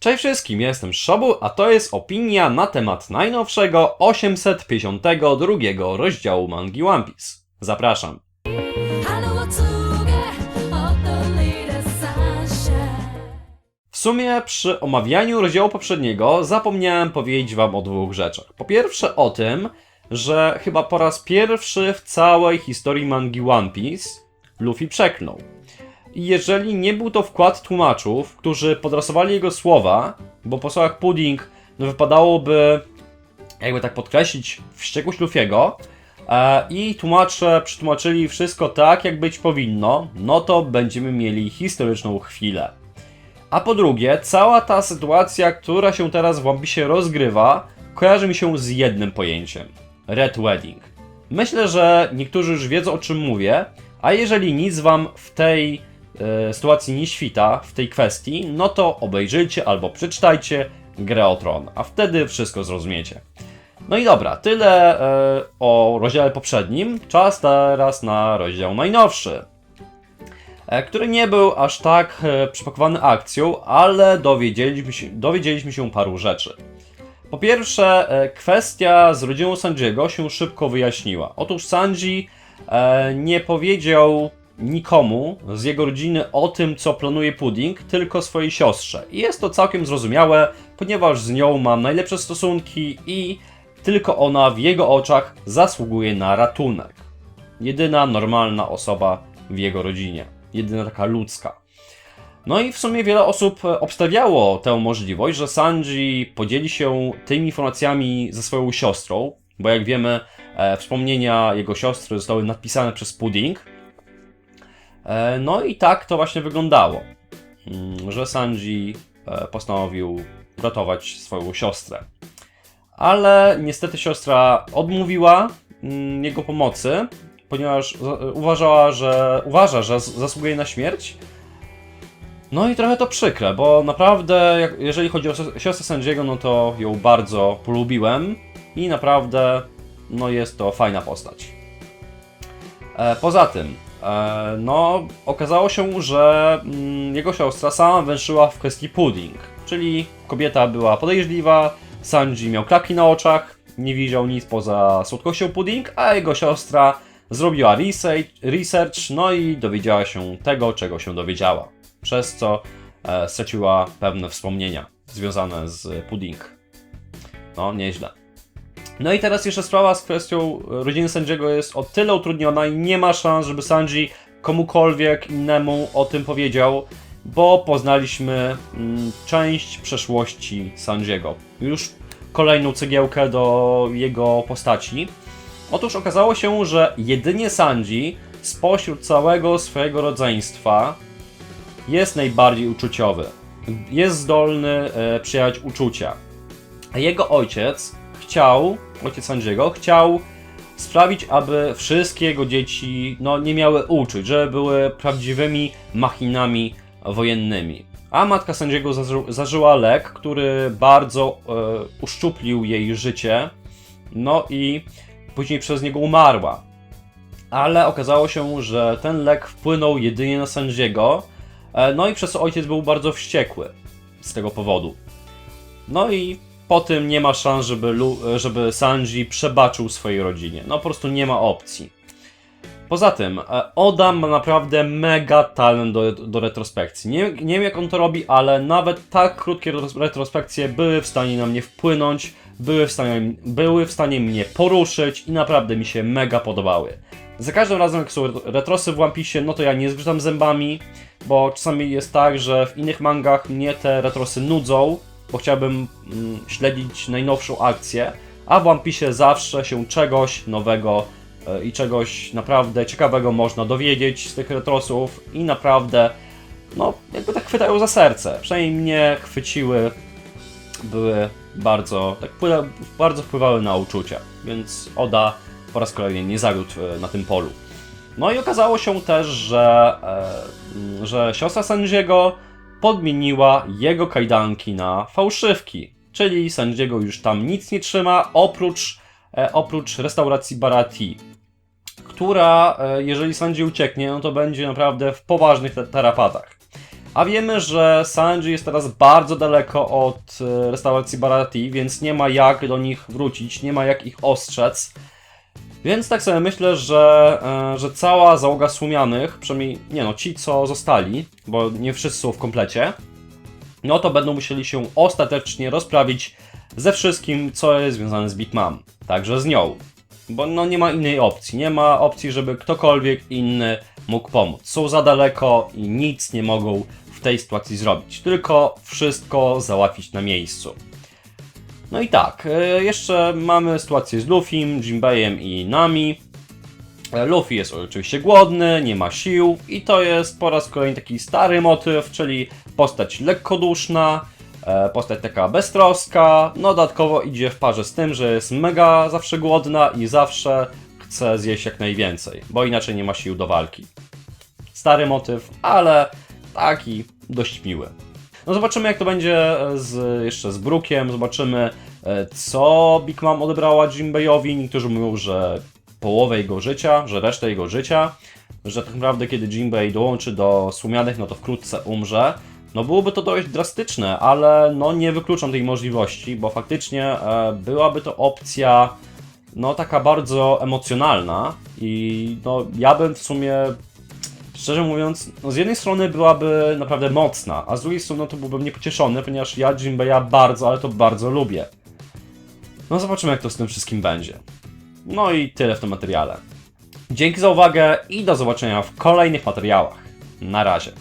Cześć wszystkim, jestem Szobu, a to jest opinia na temat najnowszego 852 rozdziału mangi One Piece. Zapraszam. W sumie przy omawianiu rozdziału poprzedniego zapomniałem powiedzieć wam o dwóch rzeczach. Po pierwsze o tym, że chyba po raz pierwszy w całej historii mangi One Piece Luffy przeklnął. Jeżeli nie był to wkład tłumaczów, którzy podrasowali jego słowa, bo po słowach Pudding no wypadałoby jakby tak podkreślić wściekłość Luffy'ego e, i tłumacze przetłumaczyli wszystko tak, jak być powinno, no to będziemy mieli historyczną chwilę. A po drugie, cała ta sytuacja, która się teraz w One Piece rozgrywa, kojarzy mi się z jednym pojęciem. Red Wedding. Myślę, że niektórzy już wiedzą o czym mówię, a jeżeli nic wam w tej sytuacji nie świta, w tej kwestii, no to obejrzyjcie albo przeczytajcie grę o Tron, a wtedy wszystko zrozumiecie. No i dobra, tyle e, o rozdziale poprzednim. Czas teraz na rozdział najnowszy e, który nie był aż tak e, przypakowany akcją, ale dowiedzieliśmy się, dowiedzieliśmy się paru rzeczy. Po pierwsze, e, kwestia z rodziną Sanjiego się szybko wyjaśniła. Otóż Sanji e, nie powiedział nikomu z jego rodziny o tym, co planuje Pudding, tylko swojej siostrze. I jest to całkiem zrozumiałe, ponieważ z nią mam najlepsze stosunki i tylko ona w jego oczach zasługuje na ratunek. Jedyna normalna osoba w jego rodzinie. Jedyna taka ludzka. No i w sumie wiele osób obstawiało tę możliwość, że Sanji podzieli się tymi informacjami ze swoją siostrą, bo jak wiemy, e, wspomnienia jego siostry zostały napisane przez Pudding. E, no i tak to właśnie wyglądało, mm, że Sanji e, postanowił ratować swoją siostrę. Ale niestety siostra odmówiła mm, jego pomocy, ponieważ za- uważała, że uważa, że zasługuje na śmierć. No i trochę to przykre, bo naprawdę, jeżeli chodzi o siostrę Sanjiego, no to ją bardzo polubiłem i naprawdę, no jest to fajna postać. E, poza tym, e, no okazało się, że mm, jego siostra sama węszyła w kwestii pudding, czyli kobieta była podejrzliwa, Sanji miał klaki na oczach, nie widział nic poza słodkością pudding, a jego siostra zrobiła research, research no i dowiedziała się tego, czego się dowiedziała. Przez co e, straciła pewne wspomnienia związane z pudding. No, nieźle. No i teraz jeszcze sprawa z kwestią rodziny Sanjiego jest o tyle utrudniona i nie ma szans, żeby Sanji komukolwiek innemu o tym powiedział, bo poznaliśmy mm, część przeszłości Sanjiego. Już kolejną cegiełkę do jego postaci. Otóż okazało się, że jedynie Sanji spośród całego swojego rodzeństwa jest najbardziej uczuciowy. Jest zdolny e, przyjać uczucia. Jego ojciec chciał, ojciec Sanjiego, chciał sprawić, aby wszystkie jego dzieci no, nie miały uczuć, żeby były prawdziwymi machinami wojennymi. A matka Sanjiego zaży, zażyła lek, który bardzo e, uszczuplił jej życie, no i później przez niego umarła. Ale okazało się, że ten lek wpłynął jedynie na Sanjiego, e, no i przez to ojciec był bardzo wściekły z tego powodu. No i po tym nie ma szans, żeby, Lu, żeby Sanji przebaczył swojej rodzinie. No po prostu nie ma opcji. Poza tym, e, Oda ma naprawdę mega talent do, do retrospekcji. Nie, nie wiem jak on to robi, ale nawet tak krótkie retros- retrospekcje były w stanie na mnie wpłynąć, były w stanie, były w stanie mnie poruszyć i naprawdę mi się mega podobały. Za każdym razem jak są ret- retrosy w One Piece, no to ja nie zgrzytam zębami, bo czasami jest tak, że w innych mangach mnie te retrosy nudzą, bo chciałbym mm, śledzić najnowszą akcję, a w One Piece zawsze się czegoś nowego e, i czegoś naprawdę ciekawego można dowiedzieć z tych retrosów i naprawdę, no, jakby tak chwytają za serce. Przynajmniej mnie chwyciły, były bardzo, tak bardzo wpływały na uczucia, więc Oda po raz kolejny nie zawiódł e, na tym polu. No i okazało się też, że, e, że siostra Sanjiego podmieniła jego kajdanki na fałszywki. Czyli Sanjiego już tam nic nie trzyma, oprócz, e, oprócz restauracji Barati, która, e, jeżeli Sanji ucieknie, no to będzie naprawdę w poważnych ta- tarapatach. A wiemy, że Sanji jest teraz bardzo daleko od e, restauracji Barati, więc nie ma jak do nich wrócić, nie ma jak ich ostrzec. Więc tak sobie myślę, że, e, że cała załoga Słomianych, przynajmniej nie no, ci co zostali, bo nie wszyscy są w komplecie, no to będą musieli się ostatecznie rozprawić ze wszystkim, co jest związane z Big Mom. Także z nią. Bo no nie ma innej opcji. Nie ma opcji, żeby ktokolwiek inny mógł pomóc. Są za daleko i nic nie mogą w tej sytuacji zrobić. Tylko wszystko załatwić na miejscu. No i tak, e, jeszcze mamy sytuację z Luffym, Jinbeiем i Nami. E, Luffy jest oczywiście głodny, nie ma sił i to jest po raz kolejny taki stary motyw, czyli postać lekkoduszna, e, postać taka beztroska, no dodatkowo idzie w parze z tym, że jest mega zawsze głodna i zawsze chce zjeść jak najwięcej, bo inaczej nie ma sił do walki. Stary motyw, ale taki dość miły. No zobaczymy jak to będzie e, z, jeszcze z Brookiem, zobaczymy e, co Big Mom odebrała Jinbeiowi. Niektórzy mówią, że połowę jego życia, że resztę jego życia, że tak naprawdę kiedy Jinbei dołączy do Słomianych, no to wkrótce umrze. No byłoby to dość drastyczne, ale no nie wykluczam tej możliwości, bo faktycznie e, byłaby to opcja no taka bardzo emocjonalna i no ja bym w sumie szczerze mówiąc, no z jednej strony byłaby naprawdę mocna, a z drugiej strony no to byłbym niepocieszony, ponieważ ja Jinbeya bardzo, ale to bardzo lubię. No zobaczymy jak to z tym wszystkim będzie. No i tyle w tym materiale. Dzięki za uwagę i do zobaczenia w kolejnych materiałach. Na razie.